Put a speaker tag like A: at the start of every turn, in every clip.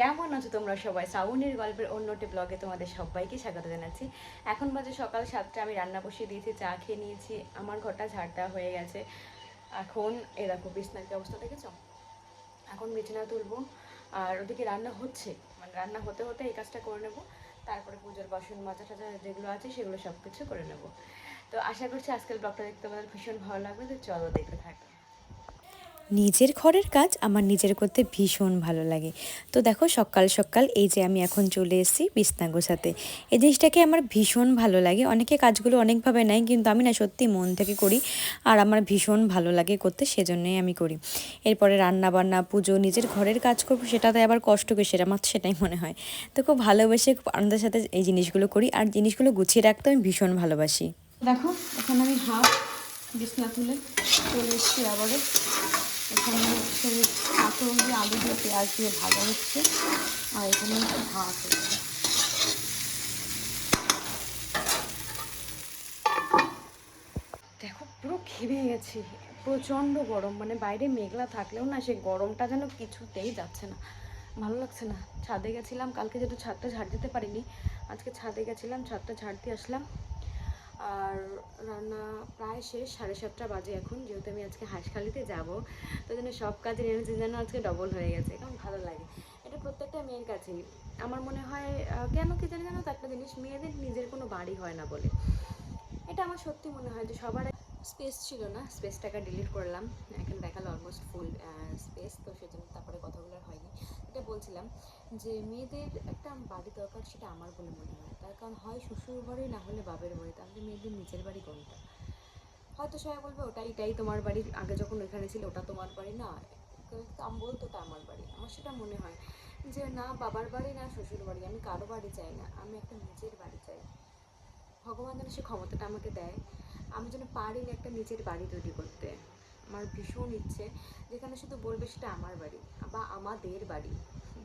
A: কেমন আছো তোমরা সবাই? শ্রাবণীর গল্পের অন্যটি ব্লগে তোমাদের সবাইকে স্বাগত জানাচ্ছি। এখন বাজে সকাল সাতটা, আমি রান্না বসিয়ে দিয়েছি, চা খেয়ে নিয়েছি, আমার ঘরটা ঝাড়টা হয়ে গেছে। এখন এ দেখো, বিছনার কি অবস্থা দেখেছ? এখন বিছানা তুলবো, আর ওদিকে রান্না হচ্ছে মানে রান্না হতে হতে এই কাজটা করে নেব, তারপরে পুজোর বাসন মাজা টাজা যেগুলো আছে সেগুলো সব কিছু করে নেব। তো আশা করছি আজকের ব্লগটা দেখতে তোমাদের ভীষণ ভালো লাগবে, তো চলো দেখতে থাকো।
B: নিজের ঘরের কাজ আমার নিজের করতে ভীষণ ভালো লাগে। তো দেখো সকাল সকাল এই যে আমি এখন চলে এসেছি বিছনা গোছাতে। এই জিনিসটাকে আমার ভীষণ ভালো লাগে। অনেকে কাজগুলো অনেকভাবে নেয় কিন্তু আমি না সত্যি মন থেকে করি আর আমার ভীষণ ভালো লাগে করতে সেজন্যই আমি করি। এরপরে রান্না বান্না পুজো, নিজের ঘরের কাজ করব সেটাতে আবার কষ্ট কিসের? আমার সেটাই মনে হয়। তো খুব ভালোবেসে খুব আনন্দের সাথে এই জিনিসগুলো করি আর জিনিসগুলো গুছিয়ে রাখতে আমি ভীষণ ভালোবাসি।
A: দেখো, এখানে আমি হাফ বিছনা তুলে চলে এসেছি আবারও। এখানে সেই কাঁচো দিয়ে আলু দিয়ে পেঁয়াজ দিয়ে ভাজা হচ্ছে। আর এখানে ভাত হচ্ছে। দেখো, পুরো ঘেমে গেছি। প্রচণ্ড গরম। মানে বাইরে মেঘলা থাকলেও না, সেই গরমটা যেন কিছুতেই যাচ্ছে না। ভালো লাগছে না। ছাদে গেছিলাম। কালকে যেহেতু ছাদটা ঝাড় দিতে পারিনি, আজকে ছাদে গেছিলাম, ছাদটা ঝাড় দিয়ে আসলাম। আর রান্না প্রায় শেষ, সাড়ে সাতটা বাজে এখন, যেহেতু আমি আজকে হাঁসখালিতে যাব, তো জন্য সব কাজের এনার্জি যেন আজকে ডবল হয়ে গেছে। কারণ ভালো লাগে। এটা প্রত্যেকটা মেয়ের কাছেই। আমার মনে হয় কেন কি জানি জানো তো একটা জিনিস, মেয়েদের নিজের কোনো বাড়ি হয় না বলে। এটা আমার সত্যি মনে হয় যে সবার স্পেস ছিল না স্পেসটাকে ডিলিট করলাম। এখন দেখাল অলমোস্ট ফুল স্পেস তো সেজন্য তারপরে কথাগুলো হয়নি। এটা বলছিলাম যে মেয়েদের একটা বাড়ি দরকার সেটা আমার বলে মনে হয়। তার কারণ হয় শ্বশুর বাড়ি না হলে বাপের বাড়ি, তাহলে মেয়েদের নিজের বাড়ি কোনটা? হয়তো সবাই বলবে ওটা এটাই তোমার বাড়ি, আগে যখন ওইখানে ছিল ওটা তোমার বাড়ি। না আম বলতো ওটা আমার বাড়ি। আমার সেটা মনে হয় যে না, বাবার বাড়ি না, শ্বশুর বাড়ি। আমি কারও বাড়ি চাই না, আমি একটা নিজের বাড়ি চাই। ভগবান যেন সে ক্ষমতাটা আমাকে দেয়। আমি যেন পারি না একটা নিজের বাড়ি তৈরি করতে। আমার ভীষণ ইচ্ছে, যেখানে শুধু বলবে সেটা আমার বাড়ি বা আমাদের বাড়ি।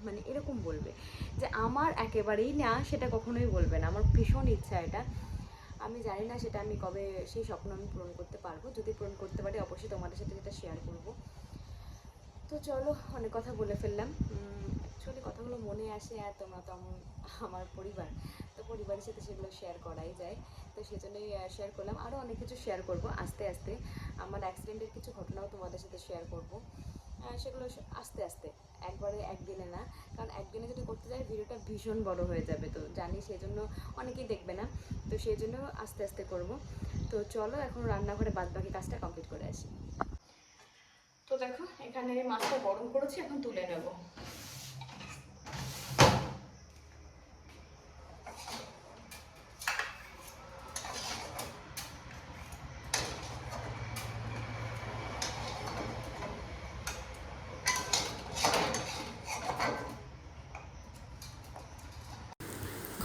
A: মানে এরকম বলবে যে আমার একেবারেই না, সেটা কখনোই বলবে না। আমার ভীষণ ইচ্ছা এটা। আমি জানি না সেটা আমি কবে সেই স্বপ্ন আমি পূরণ করতে পারব। যদি পূরণ করতে পারি অবশ্যই তোমাদের সাথে সেটা শেয়ার করব। তো চলো, অনেক কথা বলে ফেললাম। অ্যাকচুয়ালি কথাগুলো মনে আসে আর তোমরা তো আমার পরিবার। তো পরিবারের সাথে সেগুলো শেয়ার করাই যায়। তো সেজন্যই শেয়ার করলাম। আরও অনেক কিছু শেয়ার করব আস্তে আস্তে। আমার অ্যাক্সিডেন্টের কিছু ঘটনাও তোমাদের সাথে শেয়ার করব। সেগুলো আস্তে আস্তে। একবারে একদিনে না। কারণ একদিনে যদি করতে যাই, ভিডিওটা ভীষণ বড় হয়ে যাবে। তো জানি সেই জন্য অনেকেই দেখবে না। তো সেই জন্য আস্তে আস্তে করব। তো চলো, এখন রান্নাঘরে বাদ বাকি কাজটা কমপ্লিট করে আসি। তো দেখো, এখানে মাছটা গরম করেছি, এখন তুলে নেব।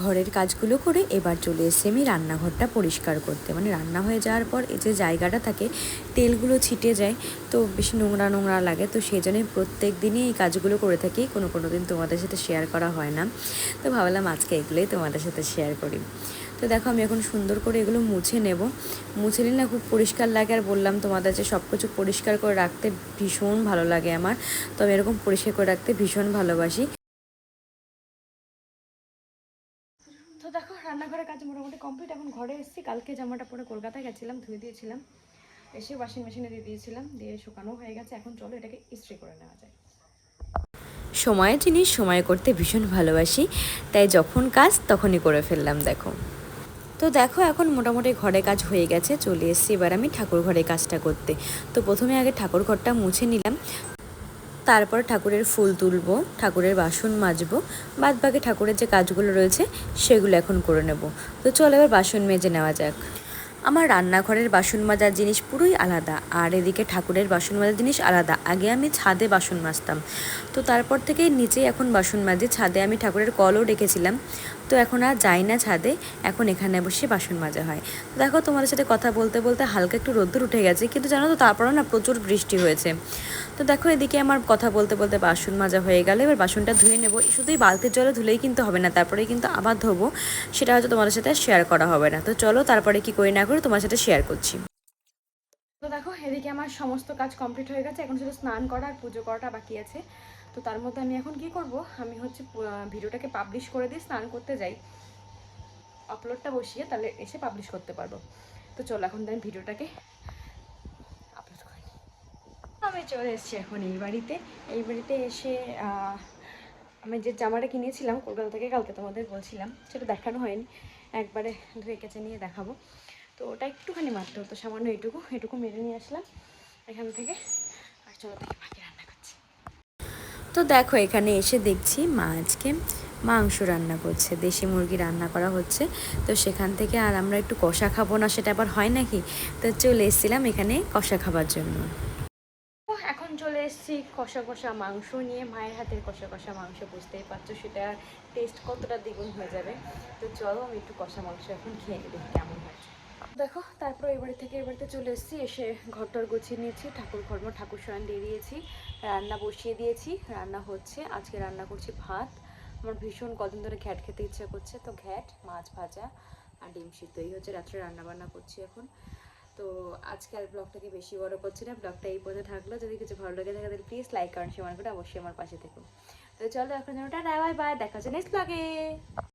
B: ঘরের কাজগুলো করে এবার চলে এসেছি আমি রান্নাঘরটা পরিষ্কার করতে। মানে রান্না হয়ে যাওয়ার পর এই যে জায়গাটা থাকে, তেলগুলো ছিটে যায়, তো বেশি নোংরা নোংরা লাগে, তো সেই জন্যই প্রত্যেক দিনই এই কাজগুলো করে থাকি, কোনো কোনো দিন তোমাদের সাথে শেয়ার করা হয় না। তো ভাবলাম আজকে এগুলোই তোমাদের সাথে শেয়ার করি। তো দেখো আমি এখন সুন্দর করে এগুলো মুছে নেব। মুছে নিলে না খুব পরিষ্কার লাগে, আর বললাম তোমাদের যে সব কিছু পরিষ্কার করে রাখতে ভীষণ ভালো লাগে আমার। তো আমি এরকম পরিষ্কার করে রাখতে ভীষণ ভালোবাসি।
A: রান্নাঘরের কাজ মোটামুটি কমপ্লিট এখন ঘরে এসেছি, কালকে জামাটা পরে কলকাতায় গেছিলাম, ধুয়ে দিয়েছিলাম। এসে ওয়াশিং মেশিনে দিয়ে দিয়েছিলাম, দিয়ে শুকানো হয়ে গেছে। এখন চলো এটাকে ইস্ত্রি করে নেওয়া যায়।
B: সময়ের জিনিস সময় করতে ভীষণ ভালোবাসি, তাই যখন কাজ তখনই করে ফেললাম, দেখো। তো দেখো, এখন মোটামুটি ঘরে কাজ হয়ে গেছে, চলে এসেছি। এবার আমি ঠাকুর ঘরে কাজটা করতে। তো প্রথমে আগে ঠাকুর ঘরটা মুছে নিলাম। তারপর ঠাকুরের ফুল তুলবো, ঠাকুরের বাসন মাজবো বাদ বাকি ঠাকুরের যে কাজগুলো রয়েছে সেগুলো এখন করে নেব। তো চলো এবার বাসন মেজে নেওয়া যাক। আমার রান্নাঘরের বাসন মাজার জিনিস পুরোই আলাদা, আর এদিকে ঠাকুরের বাসন মাজার জিনিস আলাদা। আগে আমি ছাদে বাসন মাজতাম। তো তারপর থেকে নিচে এখন বাসন মাজি। ছাদে আমি ঠাকুরের কলও রেখেছিলাম তো এখন আর যাই না ছাদে, এখন এখানে বসে বাসন মাজা হয়। দেখো তোমাদের সাথে কথা বলতে বলতে হালকা একটু রোদ্দুর উঠে গেছে, কিন্তু জানো তো তারপরও না প্রচুর বৃষ্টি হয়েছে। তো দেখো এদিকে আমার কথা বলতে বলতে বাসন মাজা হয়ে গেল। এবার বাসনটা ধুয়ে নেব। শুধুই বালতির জলে ধুলেই কিন্তু হবে না তারপরে কিন্তু আবার ধোবো। সেটা হয়তো তোমাদের সাথে শেয়ার করা হবে না। তো চলো তারপরে কি করি না করি তোমার সাথে শেয়ার করছি।
A: তো দেখো এদিকে আমার সমস্ত কাজ কমপ্লিট হয়ে গেছে। এখন শুধু স্নান করা আর পুজো করাটা বাকি আছে। তো তার মধ্যে আমি এখন কি করব? আমি হচ্ছে ভিডিওটাকে পাবলিশ করে দিয়ে স্নান করতে যাই। আপলোডটা বসিয়ে তাহলে এসে পাবলিশ করতে পারব। তো চলো এখন আমি ভিডিওটাকে। আমি চলে এসেছি এখন এই বাড়িতে। এই বাড়িতে এসে আমি যে জামাটা কিনেছিলাম, কলকাতা থেকে কালকে তোমাদের বলছিলাম, সেটা দেখানো হয়নি। একবারে কেচে নিয়ে দেখাবো। তো ওটা একটুখানি মারতে হতো, সামান্য এটুকু এটুকু মেরে নিয়ে আসলাম এখান থেকে। আর চলো দেখি বাকি রান্না করছি।
B: তো দেখো, এখানে এসে দেখছি মা আজকে মাংস রান্না করছে, দেশি মুরগি রান্না করা হচ্ছে। তো সেখান থেকে আর আমরা একটু কষা খাব না, সেটা আবার হয় নাকি? তো চলে এসেছিলাম এখানে কষা খাবার জন্য।
A: এসেছি কষা কষা মাংস নিয়ে মায়ের হাতের কষা কষা মাংস, বুঝতেই পারছ সেটা টেস্ট কতটা দ্বিগুণ হয়ে যাবে। তো চলো আমি একটু কষা মাংস এখন খেয়ে নিই, দেখি কেমন হয়েছে দেখো, তারপর এই বাড়ি থেকে এই বাড়িতে চলে এসেছি, এসে ঘরটার গুছিয়ে নিয়েছি, ঠাকুর ঘর্ম ঠাকুর শয়ন দিয়ে দিয়েছি, রান্না বসিয়ে দিয়েছি। রান্না হচ্ছে, আজকে রান্না করছি ভাত। আমার ভীষণ কদিন ধরে ঘ্যাট খেতে ইচ্ছা করছে, তো ঘ্যাট, মাছ ভাজা আর ডিম সিদ্ধ। এই হচ্ছে রাত্রে রান্না বান্না করছি এখন। তো আজকে আর ব্লগটাকে বেশি বড় করছি না ব্লগটা এই পথে থাকল। যদি কিছু ভালো লাগে থাকে, তাহলে প্লিজ লাইক কারণ সে করে অবশ্যই আমার পাশে থেকো। তো চলো, এখন যেন টাটা বাই বাই দেখা হচ্ছে নেক্সট ব্লগে